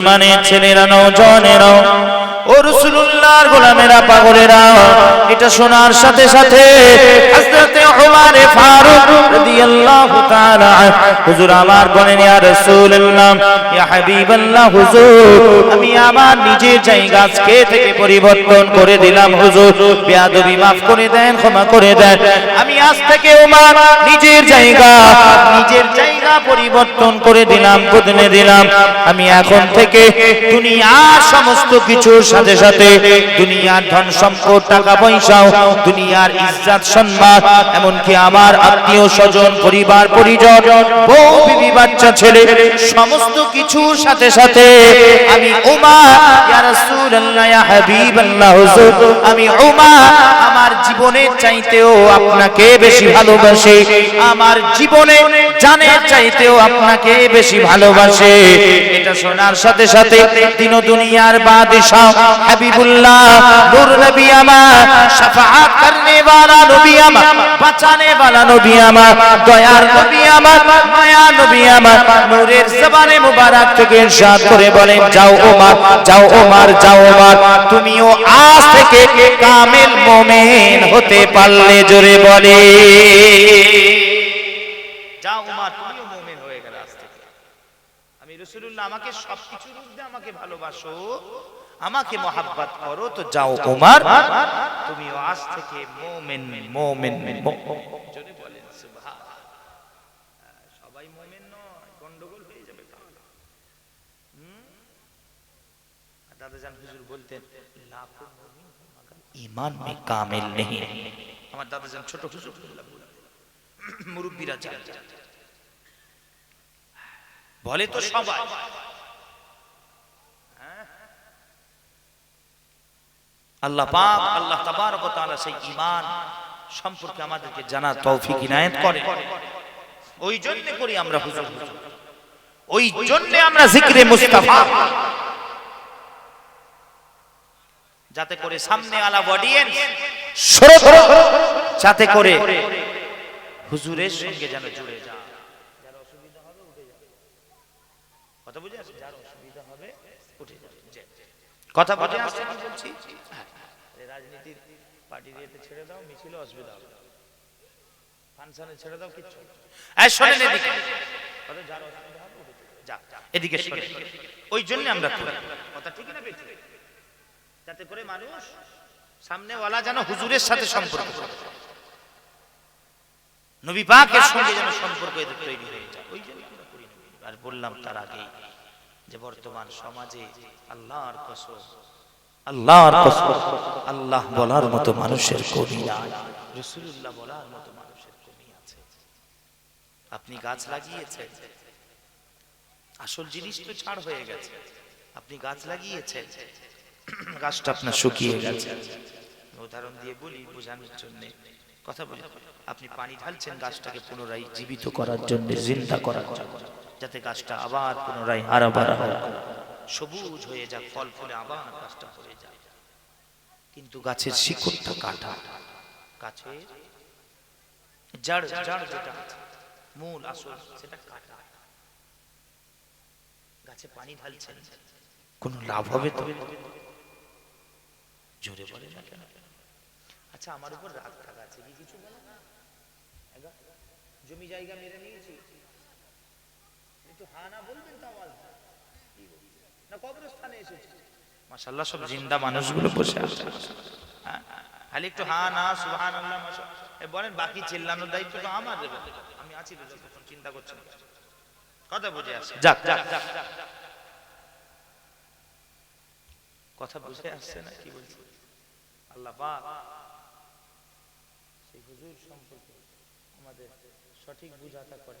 মানে ছেলেরা নৌজনেরাও ও রসুল্লাহর গোলামেরা পাগলেরা এটা শোনার সাথে সাথে হযরতে ওমর ফারুক রাদিয়াল্লাহু তাআলা হুজুর আমার বলেন ইয়া রাসূলুল্লাহ ইয়া হাবিবাল্লাহ হুজুর আমি আমার নিজের জায়গা আজকে থেকে পরিবর্তন করে দিলাম হুজুর। বেয়াদবি করে দেন ক্ষমা করে দেন। আমি আজ থেকে ওমর নিজের জায়গা নিজের জায়গা পরিবর্তন করে দিলাম বদলে দিলাম। আমি এখন থেকে দুনিয়ার সমস্ত কিছুর সাথে সাথে দুনিয়ার ধন সম্পদ, টাকা পয়সাও দুনিয়ার ইজ্জত, সম্মান, এমনকি আমার আত্মীয় স্বজন, পরিবার, পরিজন, বউ, বিবি, বাচ্চা, ছেলে, সমস্ত কিছুর সাথে সাথে আমি উমা, ইয়া রাসূলুল্লাহ, ইয়া হাবিবাল্লাহ, হুজুর, আমি উমা, আমার জীবনের চাইতেও আপনাকে বেশি ভালোবাসি, আমার জীবনে জানের চাইতেও আপনাকে বেশি ভালোবাসে, এটা শোনার সাথে সাথে দিন দুনিয়ার বাদশাহ হাবিবুল্লাহ নূর নবী আমার শাফাআত করনে वाला নবী আমার বাঁচানে वाला নবী আমার দয়ার নবী আমার মায়া নবী আমার নূরের জবানে মুবারক থেকে ইরশাদ করে বলেন যাও ওমর যাও ওমর যাও ওমর তুমিও আজ থেকে কামেল মুমিন হতে পারলে জোরে বলে যাও উমার তুমিও মুমিন হয়ে গেলে আজ থেকে আমি রসুল্লাহ আমাকে সবকিছুর ঊর্ধ্বে আমাকে ভালোবাসো আমাকে মহাব্বত করো তো যাও উমার। তুমিও আজ থেকে মুমিন মুমিন মুমিন। বলেন সবাই মুমিন নয় গন্ডগোল হয়ে যাবে তাহলে। হুম? হুজুর বলতেন লাখো মুমিন হো মে কামিল নেই আমার দাদাজান ছোট হুজুর মুরব্বীরা জানে বলে তো সবাই। আল্লাহ পাক আল্লাহ তাবারক তাআলা সেই ঈমান সম্পর্কে আমাদেরকে জানা তৌফিক ইনায়েত করে ওই জন্য করি আমরা হুজুর। হুজুর। ওই জন্য আমরা জিকরে মুস্তাফা। যাতে করে সামনে আলা অডিয়েন্স যাতে করে হুজুরের সঙ্গে যেন জুড়ে যায়। যার অসুবিধা হবে উঠে যাবে কথা বুঝে আসছে? যার অসুবিধা হবে উঠে যাবে। কথা বুঝে আসছে কি বলছি? পার্টি দিয়েতে ছেড়ে দাও মিছিল অসুবিধা হবে। ফাংশনে ছেড়ে দাও কিচ্ছু এই শোনেন এদিকে। কথা যার অসুবিধা হবে যা এদিকে শোনেন। ওই জন্য আমরা কথা ঠিক না বেঠিক? যাতে করে মানুষ সামনে ওয়ালা যেন হুজুরের সাথে সম্পর্ক। নবী পাকের সঙ্গে যেন সম্পর্ক এদের তৈরি হয়ে যায়। ওই জন্য আমরা করি আর বললাম তার আগে যে বর্তমান সমাজে আল্লাহর কসম আল্লাহর কসম, আল্লাহ বলার মতো মানুষের কমি নাই। রাসূলুল্লাহ বলার মতো মানুষের কমি আছে। আপনি গাছ লাগিয়েছেন, আসল জিনিস তো ছাড় হয়ে গেছে। আপনি গাছ লাগিয়েছেন, গাছটা আপনার শুকিয়ে গেছে। উদাহরণ দিয়ে বলি বোঝানোর জন্য। কথা বলি, আপনি পানি ঢালছেন গাছটাকে পুনরায় জীবিত করার জন্য, জিন্দা করার জন্য, যাতে গাছটা আবার পুনরায় হারা হারাবারা হয়। সবুজ হয়ে যাক ফল ফলে আবার গাছটা হয়ে যায় কিন্তু গাছের শিকড়টা কাটা। গাছের জড় জড় যেটা মূল আসল সেটা কাটা। গাছে পানি ঢালছেন কোনো লাভ হবে তো? জোরে বলে না কেন? আচ্ছা আমার উপর রাগ টাকা আছে কি কিছু বলে না? জমি জায়গা মেরে নিয়েছি। একটু হা না বলবেন তো আওয়াজ। কি বলবেন? না কবরস্থানে এসেছি। মাশাআল্লাহ সব জিন্দা মানুষগুলো বসে আছে। হ্যাঁ, খালি একটু হা না বলেন বাকি চিল্লানোর দায়িত্ব তো আমার দেবে আমি আছি তো চিন্তা করছেন কথা বুঝে আসছে যাক যাক। যাক কথা বুঝে আসছে না কি বলছি? আল্লাহ পাক সেই হুজুর সম্পর্কে আমাদের সঠিক বুঝাতা করে।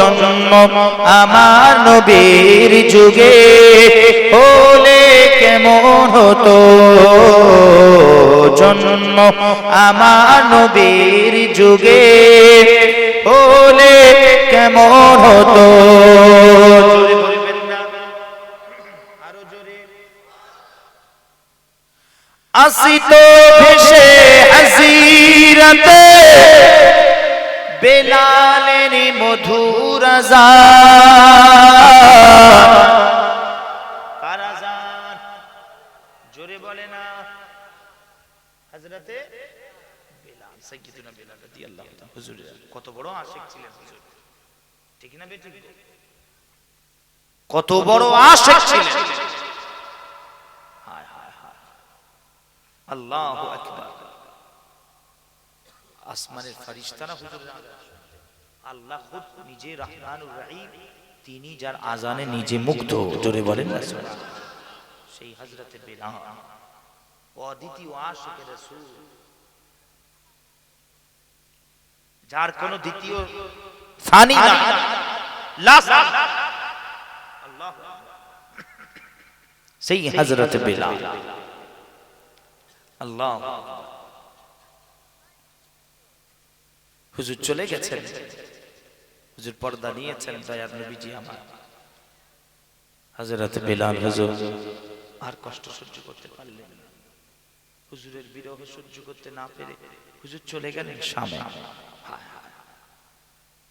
জন্ম আমার নবীর যুগে হলে কেমন হতো? জন্ম আমার নবীর যুগে হলে কেমন হতো? আসি জোরে। ভেসে হাসিরাতে বেলালের মধুর জোরে বলে না। হযরতে বেলাল, সাইয়্যিদুনা বেলাল রাদিয়াল্লাহু তাআলা হুজুর, কত বড় আশিক ছিলেন ঠিক না কত বড় আশিক ছিলেন। হায় হায় হায়। আল্লাহু আকবার। আসমানের ফারিস্তারা হুজুর আল্লাহ খুদ নিজে রহমানুর রহিম তিনি যার আজানে নিজে মুগ্ধ জোরে বলেন সেই হযরতে বেলাল অদ্বিতীয় আশিকের রাসূল যার কোনো দ্বিতীয় সানি না। লাস্ট আল্লাহ সেই হযরতে বেলাল। আল্লাহ হুজুর চলে গেছেন। হুজুর পর্দা নিয়েছেন, দয়ার নবীজি আমার। হযরত বেলাল হুজুর। আর কষ্ট সহ্য করতে পারলেন না। হুজুরের বিরহ সহ্য করতে না পেরে হুজুর চলে গেলেন হায়।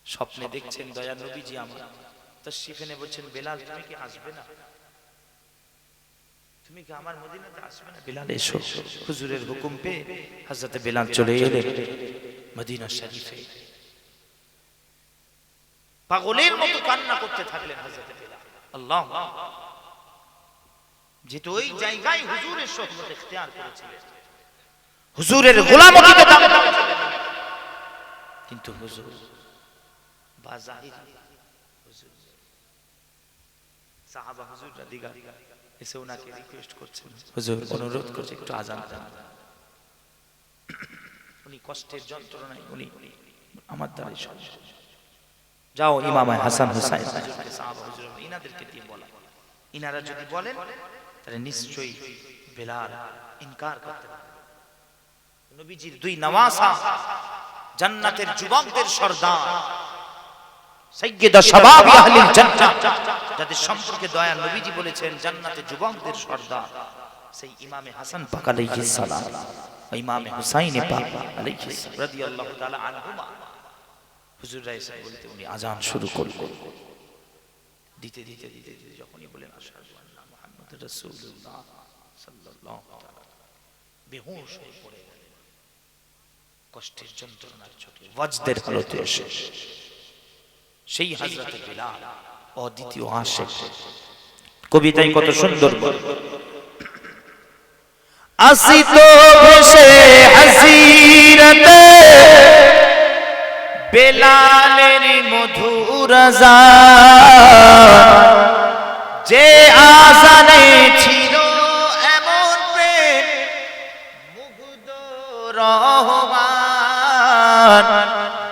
স্বপ্নে দেখছেন দয়ার নবীজি আমার। তো সেখানে বলছেন, বেলাল, তুমি কি আসবে না? তুমি কি আমার মদিনাতে আসবে না? বেলাল, এসো। হুজুরের হুকুম পেয়ে হযরত বেলাল চলে এলেন। মদিনা শরীফে। পাগলের মতো কান্না করতে থাকলেন হযরত বেলাল। আল্লাহ। যেহেতু ওই জায়গায় হুজুরের সোহবত ইখতিয়ার করেছিলেন। হুজুরের গোলামতিতে দাম কিন্তু হুজুর, বাজাহির হুজুর, সাহাবা হুজুর রাদিগা এসে ওনাকে রিকোয়েস্ট করছেন। হুজুর, অনুরোধ করছে একটু আজান দেন। উনি কষ্টের যন্ত্রণায় উনি আমার দ্বারা সম্ভব যাও ইমাম হাসান হুসাইন। ইনাদেরকে দিয়ে বলা। ইনারা যদি বলেন, তাহলে নিশ্চয়ই বেলাল ইনকার করতে নবীজির দুই নওয়াসা জান্নাতের যুবকদের সর্দার। সাইয়্যিদা শাবাব আহলিল জান্নাহ। যাদের সম্পর্কে দয়া নবীজি বলেছেন, জান্নাতে যুবকদের সর্দার। সেই ইমামে হাসান পাক আলাইহিস সালাম। ইমামে হুসাইন উনি আজান শুরু করলেন। দিতে দিতে দিতে দিতে যখনই বলেন কষ্টের যন্ত্রণার চোখে ওয়াজদের হালতে এসে। সেই হযরত বিলাল, অদ্বিতীয় কবিতায় কত সুন্দর আসিত ভেসে হাসিরতে। বেলালের মধুর যে আসানে ছিল এমন প্রেম, মুগ্ধ রহমান।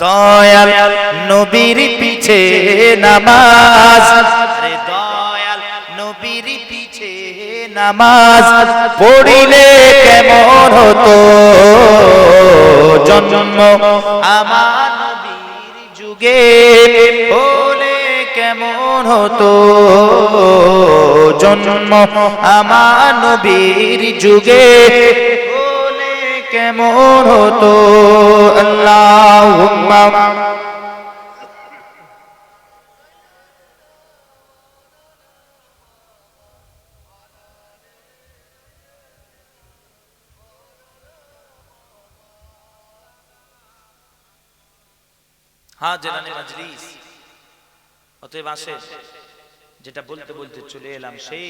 দয়াল নবীর পিছে নামাজ নামাজ পড়িলে কেমন হতো? জন্ম আমার নবীর যুগে হলে কেমন হতো? জন্ম আমার নবীর যুগে হলে কেমন হতো? আল্লাহুম্মা জেলানি মাজলিস। অতএব আসেন যেটা বলতে বলতে চলে এলাম সেই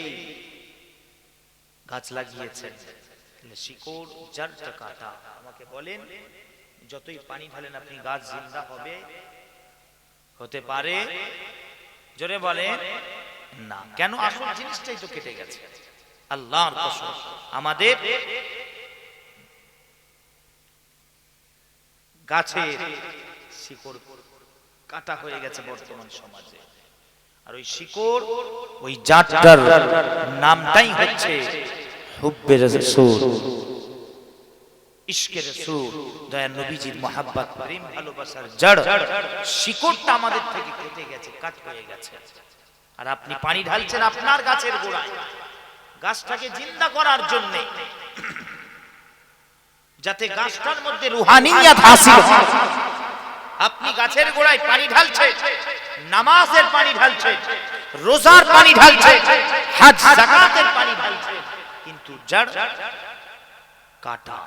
গাছ লাগিয়েছেন। শিকড় যারটা কাটা। আমাকে বলেন, যতই পানি ঢালেন আপনি গাছ জিন্দা হবে? হতে পারে? জোরে বলেন, না। কেন? আসল জিনিসটাই তো কেটে গেছে। আল্লাহর কসম। আমাদের গাছের শিকড় কাটা হয়ে গেছে বর্তমান সমাজে। আর ওই শিকড়, ওই জাতটার নামটাই হচ্ছে হুব্বে রাসূল। ইশকে রাসূল, দয়া নবীজির মোহাব্বত, প্রেম, ভালোবাসার জড়, শিকড়টা আমাদের থেকে কেটে গেছে, কাট হয়ে গেছে। আর আপনি পানি ঢালছেন আপনার গাছের গোড়ায়। গাছটাকে জিন্দা করার জন্য। যাতে গাছটার মধ্যে রুহানিয়াত হাসিল হয়। আপনি গাছের গোড়ায় পানি ঢালছে, নামাজের পানি ঢালছে, রোজার পানি ঢালছে পানি ঢালছে, কিন্তু কাটা,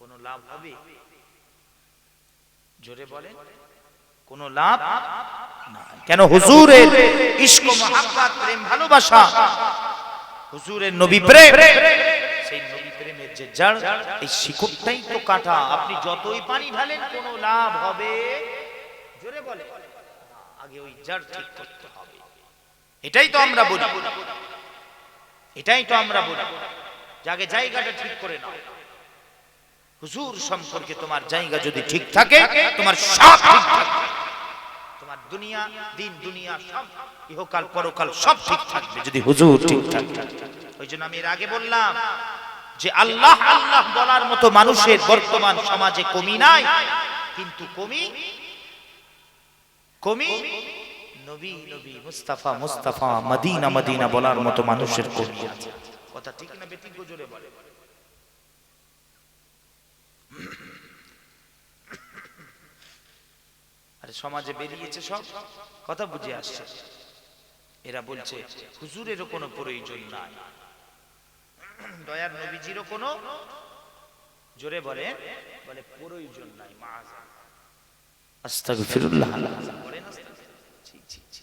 কোনো লাভ হবে? জোরে বলে কোনো লাভ কেন হুজুরের ইশক, মহাব্বত, প্রেম, ভালোবাসা, হুজুরের নবী প্রেম যে এই শিকড়টাই তো আপনি যতই পানি ঢালেন, কোনো লাভ হবে। জোরে বলে। আগে ওই ঠিক করতে হবে। এটাই তো আমরা বলি। এটাই তো আমরা বলি। যে আগে জায়গাটা ঠিক করে নাও। হুজুর সম্পর্কে তোমার জায়গা যদি ঠিক থাকে, তোমার সব ঠিক থাকবে তোমার দুনিয়া, দিন, দুনিয়া সব, ইহকাল, পরকাল সব ঠিক থাকবে যদি হুজুর ঠিক থাকে। ওই জন্য আমি এর আগে বললাম যে আল্লাহ আল্লাহ বলার মতো মানুষের বর্তমান সমাজে কমি নাই। কিন্তু কমি কমি নবী নবী মুস্তাফা মুস্তাফা, মদিনা মদিনা বলার মতো মানুষের কমি আছে। কথা ঠিক না বেটি বলে? আরে সমাজে বেরিয়েছে সব, কথা বুঝে আসছে। এরা বলছে, হুজুরেরও কোনো প্রয়োজন নাই। দয়ার নবীজিরও কোনো জোরে বলে বলে প্রয়োজন নাই আস্তাগফিরুল্লাহ।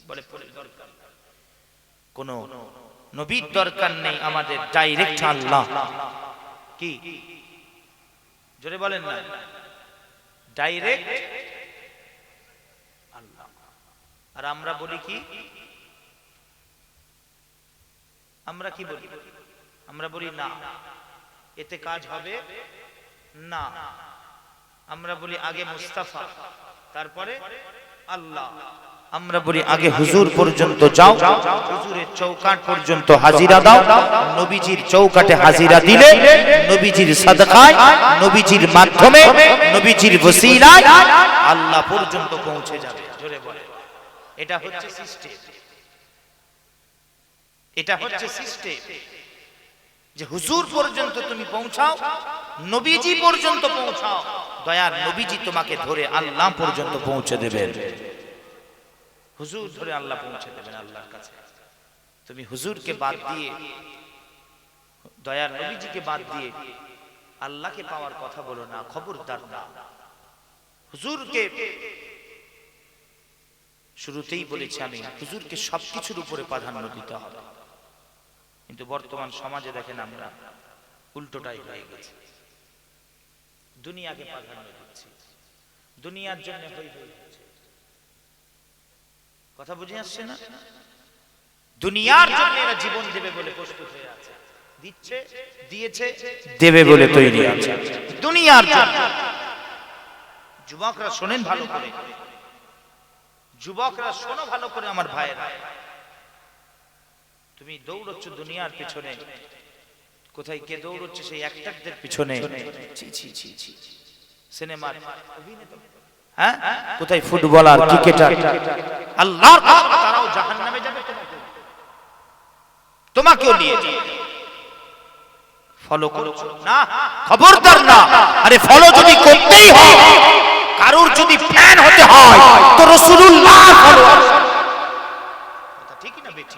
বলে দরকার নাই। নবীর দরকার নেই আমাদের ডাইরেক্ট আল্লাহ। কি? জোরে বলেন না। ডাইরেক্ট আল্লাহ। আর আমরা বলি কি? আমরা কি বলি? আমরা বলি না। এতে কাজ হবে না। আমরা বলি আগে মুস্তাফা, তারপরে আল্লাহ। আমরা বলি আগে হুজুর পর্যন্ত যাও, হুজুরের চৌকাট পর্যন্ত হাজিরা দাও, নবীজির চৌকাটে হাজিরা দিলে নবীজির সাদকায়, নবীজির মাধ্যমে, নবীজির ওসিলায় আল্লাহ পর্যন্ত পৌঁছে যাবে। জোরে বলে এটা হচ্ছে সিস্টেম এটা হচ্ছে সিস্টেম যে হুজুর পর্যন্ত তুমি পৌঁছাও, নবীজি পর্যন্ত পৌঁছাও। দয়ার নবীজি তোমাকে ধরে আল্লাহ পর্যন্ত পৌঁছে দেবেন। হুজুর ধরে আল্লাহ পৌঁছে দেবেন আল্লাহর কাছে। তুমি হুজুরকে বাদ দিয়ে, দয়ার নবীজিকে বাদ দিয়ে আল্লাহকে পাওয়ার কথা বলো না, খবরদার না। হুজুরকে শুরুতেই বলেছি আমি, হুজুরকে সবকিছুর উপরে প্রাধান্য দিতে হবে। কিন্তু বর্তমান সমাজে দেখেন আমরা উল্টোটাই হয়ে গেছে। দুনিয়াকে প্রাধান্য দিচ্ছি। দুনিয়ার জন্য হই হই কথা বুঝে আসছে না? দুনিয়ার জন্য এরা জীবন দেবে বলে প্রস্তুত হয়ে আছে। দিচ্ছে দিয়েছে দেবে বলে তৈরি আছে। দুনিয়ার জন্য। যুবকরা শোনেন ভালো করে। যুবকরা শোনো ভালো করে আমার ভাইয়েরা। তুমি দৌড়চ্ছ দুনিয়ার পিছনে। কোথায় কে দৌড়চ্ছে সেই অ্যাক্টরদের পিছনে। সিনেমার হ্যাঁ? কোথায় ফুটবলার ক্রিকেটার? আল্লাহর কসম, তারাও জাহান্নামে যাবে তোমাকেও নিয়ে ফলো করছ না খবরদার না। আরে ফলো যদি করতেই হয় কারোর যদি ফ্যান হতে হয় তো রাসূলুল্লাহ ফলো কথা ঠিকই না বেটি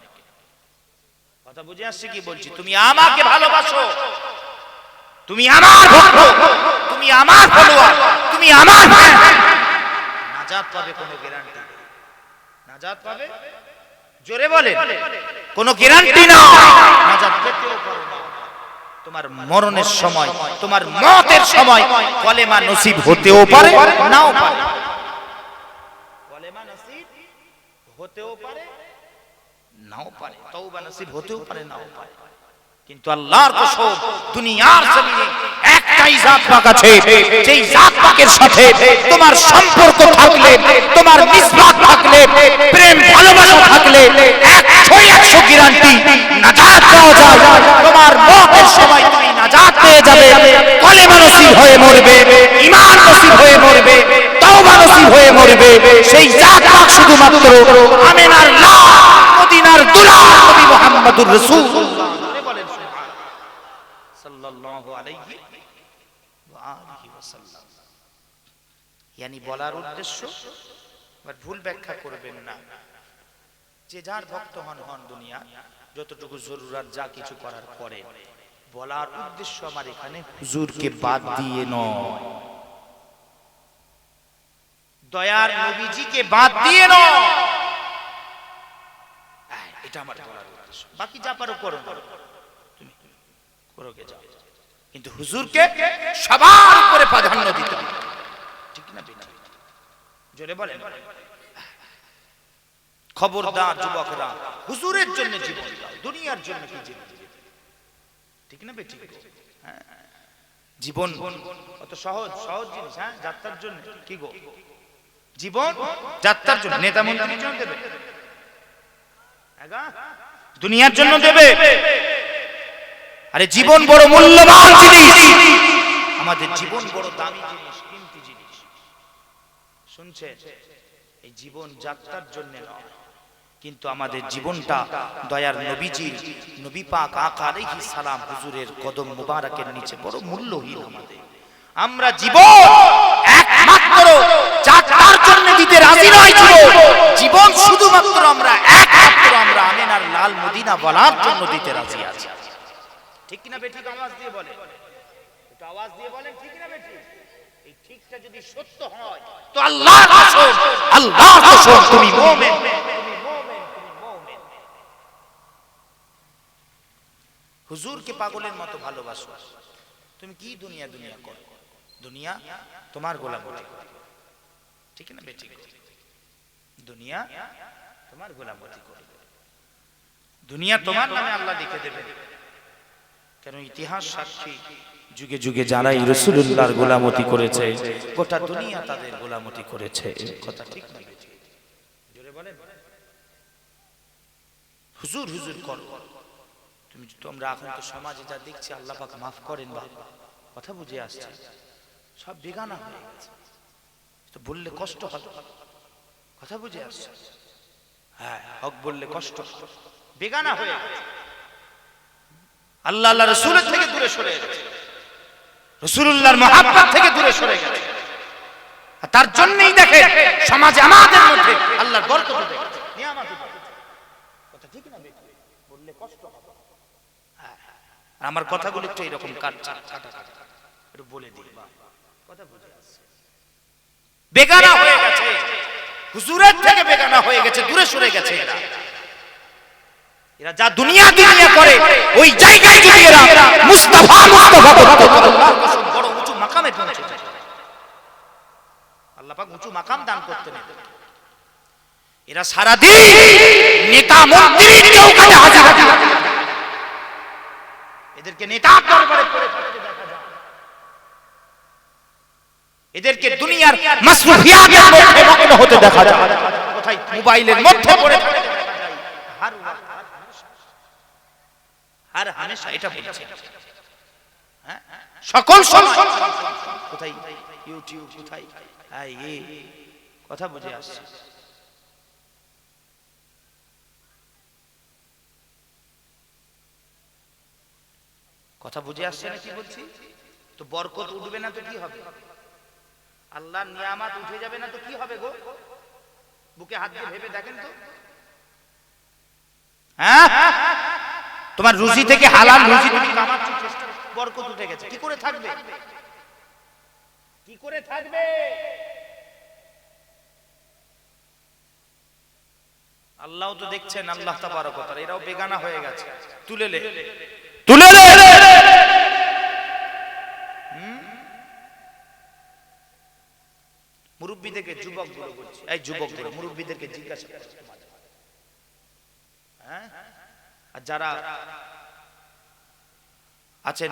কথা বুঝে আসছে কি বলছি? তুমি আমাকে ভালোবাসো। তুমি আমার ভক্ত। তুমি আমার ফলোয়ার। তুমি আমার নাজাত পাবে কোনো গ্যারান্টি নাজাত পাবে? জোরে বলে কোনো গ্যারান্টি না নাজাত পেতেও পারো তোমার মরণের সময়, তোমার মতের সময় কলেমা নসিব হতেও পারে, নাও পারে। কলেমা নসিব হতেও পারে। নাও পারে, তওবা নসিব হতেও পারে, নাও পারে। কিন্তু আল্লাহর কসম, দুনিয়ার জমিনে একটাই জাত পাক আছে, যেই জাত পাকের সাথে তোমার সম্পর্ক থাকলে, তোমার মিসবাত থাকলে, প্রেম, ভালোবাসা থাকলে একশো একশো গ্যারান্টি, নাজাত পাওয়া যায়। তোমার মতের সময় তুমি নাজাত পেয়ে যাবে, কলেমা নসিব হয়ে মরবে, ঈমান নসিব হয়ে মরবে, তওবা নসিব হয়ে মরবে। সেই জাত পাক শুধুমাত্র আমেনার লাল মদিনার দুলাল নবী মুহাম্মদুর রাসূল। বলেন সাল্লাল্লাহু আলাইহি ওয়া আলিহি ওয়াসাল্লাম। ইয়ানি বলার উদ্দেশ্য এবার ভুল ব্যাখ্যা করবেন না। যে যার ভক্ত হন হন দুনিয়া যতটুকু জরুরাত যা কিছু করার পরে বলার উদ্দেশ্য আমার এখানে হুজুরকে বাদ দিয়ে নয়। দয়ার নবীজিকে বাদ দিয়ে নয়। বাকি যা পারো করো তুমি করো গে যাও। কিন্তু হুজুরকে সবার উপরে প্রাধান্য দিতে ঠিক না জোরে বলেন। খবরদার যুবকরা, হুজুরের জন্য জীবন দুনিয়ার জন্য কি জীবন ঠিক না বেটি? হ্যাঁ। জীবন অত সহজ সহজ জিনিস হ্যাঁ? যাত্রার জন্য কি গো? জীবন যাত্রার জন্য। নেতা মন্ত্রীর জন্য দেবে? দুনিয়ার জন্য দেবে। আরে জীবন বড় মূল্যবান জিনিস। আমাদের জীবন বড় দামি জিনিস কিমতি জিনিস। শুনছে? এই জীবন যাত্রার জন্য নয়। কিন্তু আমাদের জীবনটা দয়ার নবীজির নবী পাক আকা আলাইহিস সালাম হুজুরের কদম মুবারকের নিচে বড় মূল্যহীন আমাদের। আমরা জীবন একমাত্র যাত্রার জন্য দিতে রাজি নয় জীবন শুধুমাত্র আমরা একমাত্র আমরা আমেনার লাল মদিনা বলার জন্য দিতে রাজি আছি। ঠিক কিনা বেঠিক আওয়াজ দিয়ে বলে একটু আওয়াজ দিয়ে বলেন, ঠিক কিনা বেঠিক এই ঠিকটা যদি সত্য হয়, তো আল্লাহ কসম আল্লাহ কসম, তুমি মুমিন। হুজুরকে পাগলের মতো ভালোবাসো। তুমি কি দুনিয়া দুনিয়া করো? দুনিয়া তোমার গোলাম ঠিক না বেঠিক দুনিয়া তোমার গোলামতি করবে দুনিয়া তোমার নামে আল্লাহ লিখে দেবে কেন ইতিহাস সাক্ষী? যুগে যুগে যারা এই রসুল্লাহর গোলামতি করেছে, গোটা দুনিয়া তাদের গোলামতি করেছে। কথা ঠিক হুজুর হুজুর করো। তুমি তোমরা এখন তো সমাজে যা দেখছি, আল্লাহ পাক মাফ করেন বা। কথা বুঝে আসছে। সব বেগানা হয়ে গেছে। তো বললে কষ্ট হবে। কথা বুঝে আসছে। হ্যাঁ হক বললে কষ্ট। বেগানা হয়ে আল্লাহ আল্লাহ রসুলের থেকে দূরে সরে গেছে। রসুল্লাহর মহাব্বত থেকে দূরে সরে গেছে। তার জন্যই দেখে সমাজে আমাদের মধ্যে আল্লাহর বরকত। কথা ঠিক হ্যাঁ, হ্যাঁ। আর আমার কথাগুলো একটু এরকম কাটা কাটা একটু বলে দিই। কথা বুঝে বেগানা হয়ে গেছে। হুজুরের থেকে বেগানা হয়ে গেছে। দূরে সরে গেছে এরা। এরা যা দুনিয়া দুনিয়া করে ওই জায়গায় যদি এরা মুস্তাফা মুস্তাফা করতো। বড় উঁচু মাকামে পৌঁছে। আল্লাহ পাক উঁচু মাকাম দান করতেন। এরা সারাদিন নেতা মন্ত্রীর চৌকাঠে হাজির হাজির এদেরকে নেতা দরবারে পড়ে থাকতে দেখা যায় এদেরকে দুনিয়ার মাসরুফিয়াতের মধ্যে মগ্ন হতে দেখা যায়। কোথায়? মোবাইলের মধ্যে পড়ে থাকতে দেখা যায়। আর হামেশা এটা বলছে। হ্যাঁ? সকল কোথায়? ইউটিউব কোথায়? কথা বুঝে আসছে। কথা বুঝে আসছে না কি বলছি? তো বরকত উঠবে না তো কি হবে? আল্লাহ নিয়ামাত উঠে যাবে না তো কি হবে গো? বুকে হাত দিয়ে ভেবে দেখেন তো। হ্যাঁ? তোমার রুজি থেকে হালাল রুজি তুমি কামাচ্ছ চেষ্টা বরকত উঠে গেছে। কি করে থাকবে? কি করে থাকবে? আল্লাহ তো দেখছেন আল্লাহ তাবারক ওয়া তাআলা এরাও বেগানা হয়ে গেছে। তুলে লে তুলে লে মুরব্বীদেরকে যুবকগুলো বলছি। এই যুবকগুলো মুরব্বীদেরকে জিজ্ঞাসা করো। হ্যাঁ? আর যারা আছেন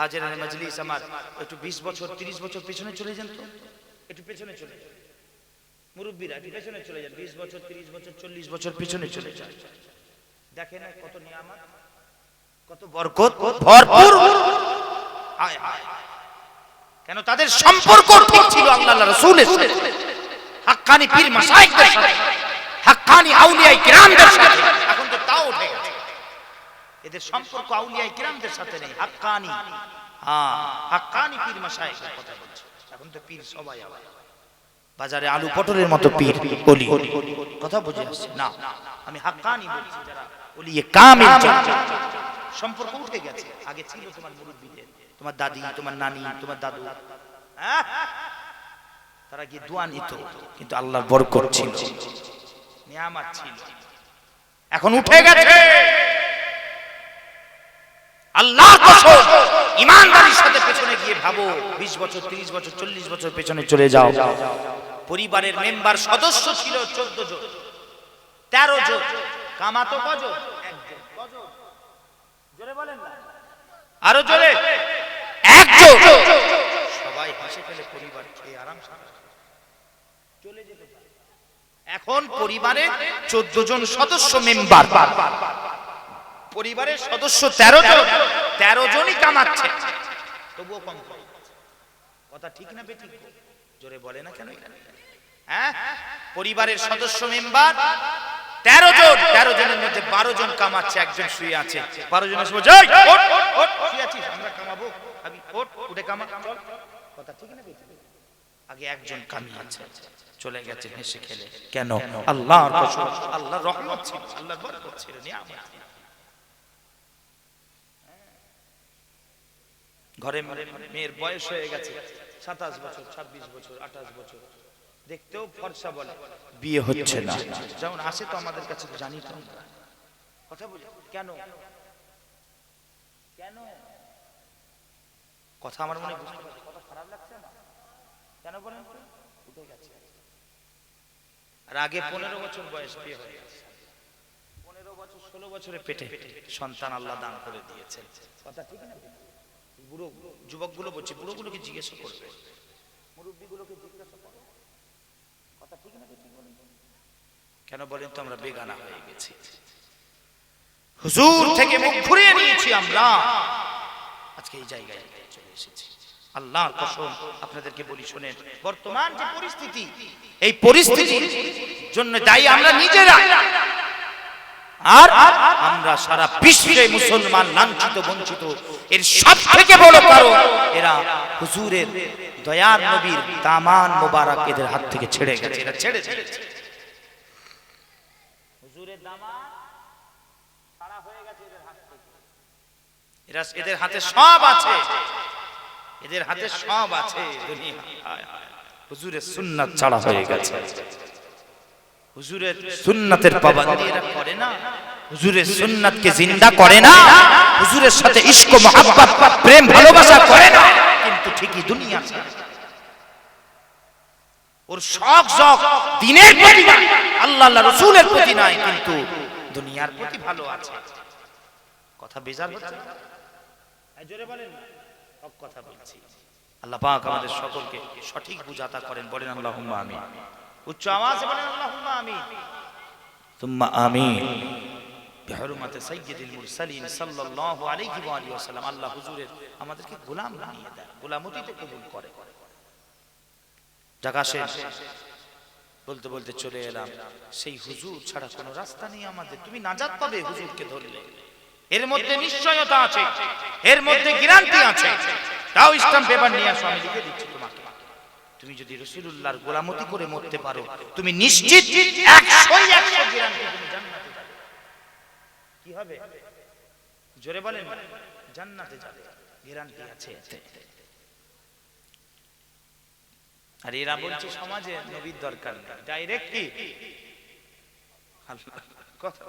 হাজারের মজলিস আমার, একটু বিশ বছর, তিরিশ বছর পেছনে চলে যান তো। একটু পেছনে চলে যান। মুরব্বীরা একটু পেছনে চলে যান, বিশ বছর, তিরিশ বছর, চল্লিশ বছর পেছনে চলে যান। দেখেন কত নিয়ামত, কত বরকত, ভরপুর। কেন তাদের সম্পর্ক ঠিক ছিল আল্লাহ রাসূলের সাথে। হাক্কানি পীর মাশায়েখদের সাথে। হাক্কানি কিরামদের সাথে। উঠে গেছে এদের সম্পর্ক আউলিয়ায়ে কিরামদের সাথে নেই। হাক্কানি। হ্যাঁ হাক্কানি পীর কথা এখন তো পীর সবাই আবার। বাজারে আলু পটলের মতো পীর কথা বুঝে আসছে? না। আমি হাক্কানি বলছি যারা সম্পর্ক উঠে গেছে। আগে ছিল তোমার মুরব্বীদের। তোমার দাদি, তোমার নানি, তোমার দাদু। হ্যাঁ? তারা গিয়ে দোয়া নিত। কিন্তু আল্লাহর বরকত ছিল। নিয়ামত ছিল। এখন উঠে গেছে। আল্লাহ ইমানদারির সাথে পেছনে গিয়ে ভাবো 20 বছর 30 বছর 40 বছর পেছনে চলে যাও। পরিবারের মেম্বার সদস্য ছিল 14 জন 13 জন, কামাতো কজন? জোরে আরও জোরে। একজন। সবাই হেসে ফেলে পরিবার চলে যেতে। এখন পরিবারে চোদ্দ জন সদস্য মেম্বার। পরিবারের সদস্য তেরো জন তেরো জনই কামাচ্ছে। তবুও কম কথা ঠিক না বেঠিক? জোরে বলে না কেন হ্যাঁ? পরিবারের সদস্য মেম্বার তেরো জন তেরো জনের মধ্যে বারো জন কামাচ্ছে একজন শুয়ে আছে। বারো জনের সময় "এই, ওঠ, ওঠ, ওঠ, শুয়ে আছিস? আমরা কামাবো। আমি উঠে কামা। কথা ঠিক না? আগে একজন কামিয়েছে চলে গেছে হেসে খেলে। কেন? আল্লাহর কসম আল্লাহর রহমত ছিল আল্লাহর বরকত ছিল ঘরে মেয়ের বয়স হয়ে গেছে সাতাশ বছর ছাব্বিশ বছর আঠাশ বছর। দেখতেও ফর্সা বলে। বিয়ে হচ্ছে না। যেমন আসে তো আমাদের কাছে জানি তো কথা বলি কেন? কেন? কথা আমার মনে কথা খারাপ লাগছে না? কেন বলেন? উঠে গেছে। আর আগে পনেরো বছর বয়স বিয়ে হয়ে গেছে। পনেরো বছর, ষোলো বছরে পেটে সন্তান আল্লাহ দান করে দিয়েছে কথা ঠিক না? বুড়ো যুবকগুলো বলছে, বুড়োগুলোকে জিজ্ঞাসা করবে। মুরব্বীগুলোকে জিজ্ঞাসা করবে। কথা ঠিক না? ঠিক বলেন। কেন বলেন তো আমরা বেগানা হয়ে গেছি। হুজুর থেকে মুখ ঘুরিয়ে নিয়েছি আমরা। আজকে এই জায়গায় চলে এসেছি। আল্লাহর কসম আপনাদেরকে বলি শোনেন বর্তমান যে পরিস্থিতি এই পরিস্থিতির জন্য দায়ী আমরা নিজেরা। আর আমরা সারা বিশ্বে মুসলমান লাঞ্ছিত বঞ্চিত এর সব থেকে বড় কারণ এরা হুজুরের দয়ার নবীর দামান মোবারক এদের হাত থেকে ছেড়ে গেছে। এরা ছেড়ে হুজুরের দামান ছাড়া হয়ে গেছে এদের হাত থেকে। এরা এদের হাতে সব আছে। এদের হাতে সব আছে। হুজুরের সুন্নাত ছাড়া হয়ে গেছে। হুজুরের সুন্নাতের পাবন্দি এরা করে না। হুজুরের সুন্নাতকে জিন্দা করে না। হুজুরের সাথে ইশক মোহাব্বত প্রেম ভালোবাসা করে না। কিন্তু ঠিকই দুনিয়া ওর শখ শখ দিনের প্রতি আল্লাহ আল্লাহ রসুলের প্রতি নাই কিন্তু দুনিয়ার প্রতি ভালো আছে। কথা বেজার হচ্ছে জোরে বলেন না। কথা বলছি। আল্লাহ পাক আমাদের সকলকে সঠিক বুঝাতা করেন বলেন উচ্চ আওয়াজে বলেন সাইয়্যিদুল মুরসালিন সাল্লাল্লাহু আলাইহি ওয়া আলিহি ওয়াসাল্লাম আল্লাহ হুজুরের আমাদেরকে গোলাম বানিয়ে দেয় গোলামতিতে কবুল করে। জায়গা শেষ। বলতে বলতে চলে এলাম। সেই হুজুর ছাড়া কোনো রাস্তা নেই আমাদের। তুমি নাজাত পাবে হুজুরকে ধরলে। এর মধ্যে নিশ্চয়তা আছে। এর মধ্যে গ্যারান্টি আছে। তাও ইসলাম পেপার নিয়ে আসো, আমি লিখে দিচ্ছি তোমাকে। তুমি যদি রসুলুল্লাহর গোলামতি করে মরতে পারো, তুমি নিশ্চিত একশোই একশো গ্যারান্টি তুমি জান্নাতে যাবে। কি হবে? জোরে বলেন। জান্নাতে যাবে। গ্যারান্টি আছে। আর এরা বলছে সমাজে নবীর দরকার নেই। ডাইরেক্ট কি? কথা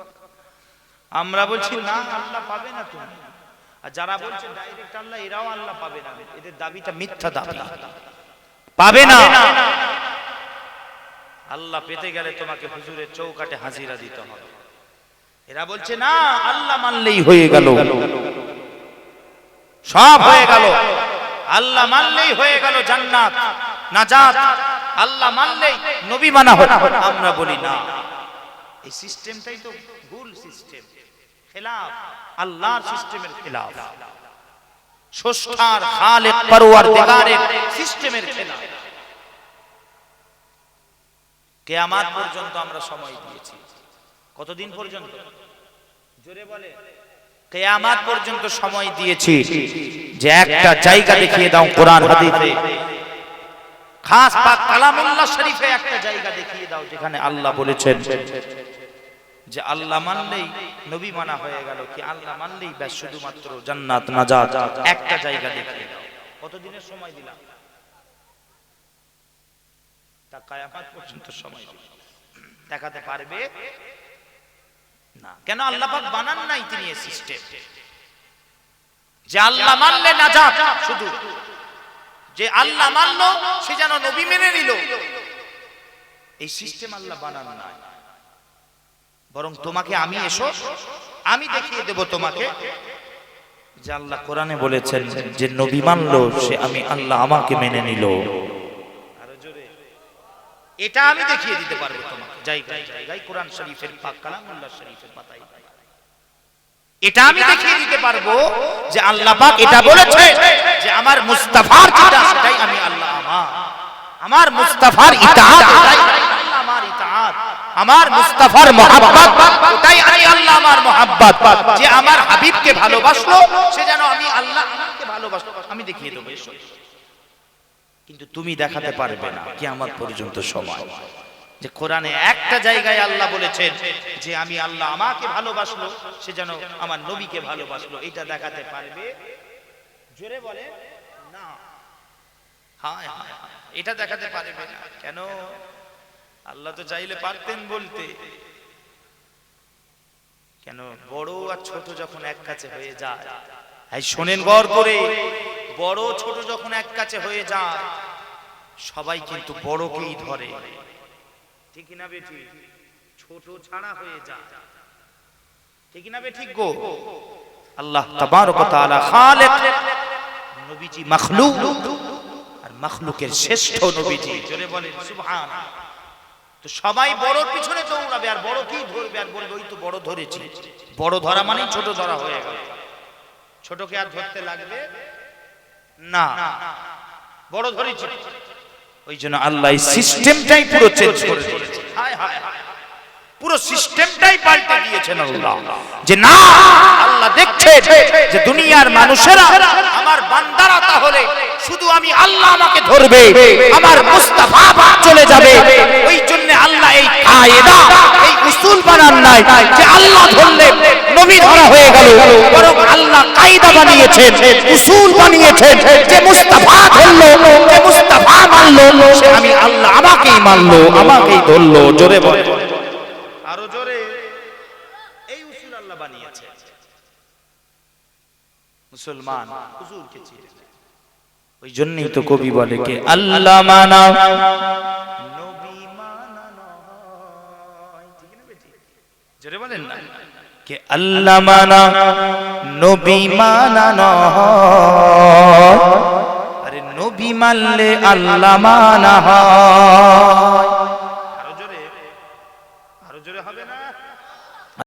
আমরা বলছি, না, আল্লাহ পাবে না তুমি। আর যারা বলছে ডাইরেক্ট আল্লাহ এরাও আল্লাহ পাবে না। এদের দাবিটা মিথ্যা দাবি। পাবে না। আল্লাহ পেতে গেলে তোমাকে হুজুরের চৌকাটে হাজিরা দিতে হবে। এরা বলছে না আল্লাহ মানলেই হয়ে গেল। সব হয়ে গেল। আল্লাহ মানলেই হয়ে গেল জান্নাত। নাজাত। আল্লাহ মানলেই নবী মানা আমরা বলি না। এই সিস্টেমটাই তো ভুল সিস্টেম খেলাফ আল্লাহর সিস্টেমের খেলাফ। স্রষ্টার খালেক পরওয়ারদিগারের সিস্টেমের খেলাফ। কিয়ামত পর্যন্ত আমরা সময় দিয়েছি। কতদিন পর্যন্ত? জোরে বলে। কিয়ামত পর্যন্ত সময় দিয়েছি যে একটা জায়গা দেখিয়ে দাও কোরআন হাদিসে। খাস পাক কালামুল্লাহ শরীফে একটা জায়গা দেখিয়ে দাও যেখানে আল্লাহ বলেছেন যে আল্লাহ মানলেই নবী মানা হয়ে গেল, কি আল্লাহ মানলেই ব্যাস শুধুমাত্র জান্নাত নাজাত? একটা জায়গা দাও কতদিনের সময় দিলাম? তা কায়ামাত পর্যন্ত সময় দিলাম। দেখাতে পারবে? না। কেন আল্লাহ পাক বানান নাই তিনি এই সিস্টেম যে আল্লাহ মানলে নাজাত শুধু। যে আল্লাহ মানলো, সে যেন নবী মেনে নিল। এই সিস্টেম আল্লাহ বানান নাই। বরং তোমাকে আমি এসো আমি দেখিয়ে দেব তোমাকে। যে আল্লাহ কোরআনে বলেছেন যে নবী মানলো সে আমি আল্লাহ আমাকে মেনে নিল। এটা আমি দেখিয়ে দিতে পারব তোমাকে। জায়গায় জায়গায় কোরআন শরীফের পাক কালামুল্লাহ শরীফের পাতায়। এটা আমি দেখিয়ে দিতে পারব যে আল্লাহ পাক এটা বলেছে যে আমার মুস্তাফার যেটা সেটাই আমি আল্লাহ আমার। আমার মুস্তাফার ইতাআত এটাই আল্লাহ আমার ইতাআত আমার মুস্তাফার মহাব্বত ওটাই আমি আল্লাহ আমার মহাব্বত। যে আমার হাবিবকে ভালোবাসলো সে যেন আমি আল্লাহ আমাকে ভালোবাসলো। আমি দেখিয়ে দেবো কিন্তু তুমি দেখাতে পারবে না কি আমার পর্যন্ত সময়। যে কোরআনে একটা জায়গায় আল্লাহ বলেছেন যে আমি আল্লাহ আমাকে ভালোবাসলো সে যেন আমার নবীকে ভালোবাসলো। এটা দেখাতে পারবে? জোরে বলে না। হায়, এটা দেখাতে পারবে না। কেন? আল্লাহ তো চাইলে পারতেন বলতে। কেন? বড় আর ছোট যখন এক কাছে হয়ে যায় শোনেন গড় করে, বড় ছোট যখন এক কাছে হয়ে যায়, সবাই কিন্তু বড়কেই ধরে? ঠিক না বেটি ছোট ছাড়া হয়ে যায়। ঠিক না বে ঠিক গো? আল্লাহ তাবারক তাআলা খালিক, নবীজি মাখলুক, আর মাখলুকের শ্রেষ্ঠ নবীজি। জোরে বলেন সুবহান তো সবাই বড়র পিছনে দৌড়াবে, আর বড় কি ধরবে? আর বলবে, ওই তো বড় ধরেছি। বড় ধরা মানেই ছোট ধরা হয়ে গেল। ছোটকে আর ধরতে লাগবে না। বড় ধরেছি। ওই জন্য আল্লাহ সিস্টেমটাই পুরো চেঞ্জ করে দিয়েছে হায় হায়। পুরো সিস্টেমটাই পাল্টে দিয়েছেন আল্লাহ। যে না, আল্লাহ দেখছে যে দুনিয়ার মানুষেরা, আমার বান্দারা তাহলে শুধু আমি আল্লাহ আমাকে ধরবে, আমার মুস্তাফা চলে যাবে কায়দা এই উসুল বানান নাই যে আল্লাহ ধরলে নবী ধরা হয়ে গেল। বরং আল্লাহ কায়দা বানিয়েছেন, উসুল বানিয়েছেন, যে মুস্তাফা ধরলো, যে মুস্তাফা মানলো, সে আমি আল্লাহ আমাকেই মানলো, আমাকেই ধরলো, জোরে বলে। আরও জোরে, এই উসুল আল্লাহ বানিয়েছে। মুসলমান, হুজুরকে চিনে। ওই জন্যই তো কবি বলে কে, আল্লাহ মানা জোরে বলেন না। কে আল্লাহ মানা নবী মানা নয় আরে নবী মানলে আল্লাহ মানা হয়।